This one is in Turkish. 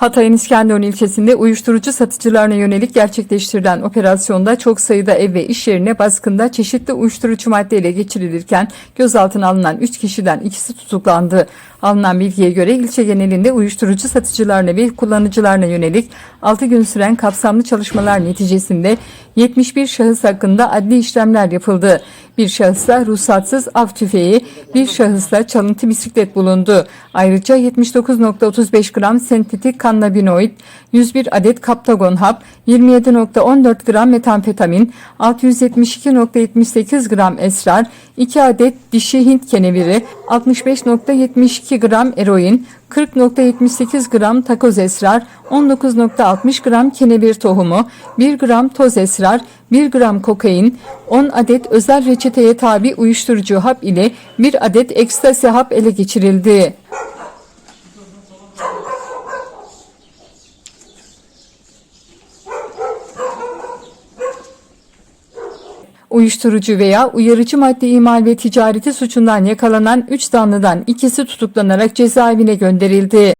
Hatay'ın İskenderun ilçesinde uyuşturucu satıcılarına yönelik gerçekleştirilen operasyonda çok sayıda ev ve iş yerine baskında çeşitli uyuşturucu maddeyle geçirilirken gözaltına alınan 3 kişiden ikisi tutuklandı. Alınan bilgiye göre ilçe genelinde uyuşturucu satıcılarına ve kullanıcılarına yönelik 6 gün süren kapsamlı çalışmalar neticesinde 71 şahıs hakkında adli işlemler yapıldı. Bir şahısla ruhsatsız av tüfeği, bir şahısla çalıntı bisiklet bulundu. Ayrıca 79.35 gram sentetik kannabinoid, 101 adet kaptagon hap, 27.14 gram metamfetamin, 672.78 gram esrar, 2 adet dişi Hint keneviri, 65.72 gram eroin, 40.78 gram takoz esrar, 19.60 gram kenevir tohumu, 1 gram toz esrar, 1 gram kokain, 10 adet özel reçeteye tabi uyuşturucu hap ile 1 adet ekstasi hap ele geçirildi. Uyuşturucu veya uyarıcı madde imal ve ticareti suçundan yakalanan 3 zanlıdan ikisi tutuklanarak cezaevine gönderildi.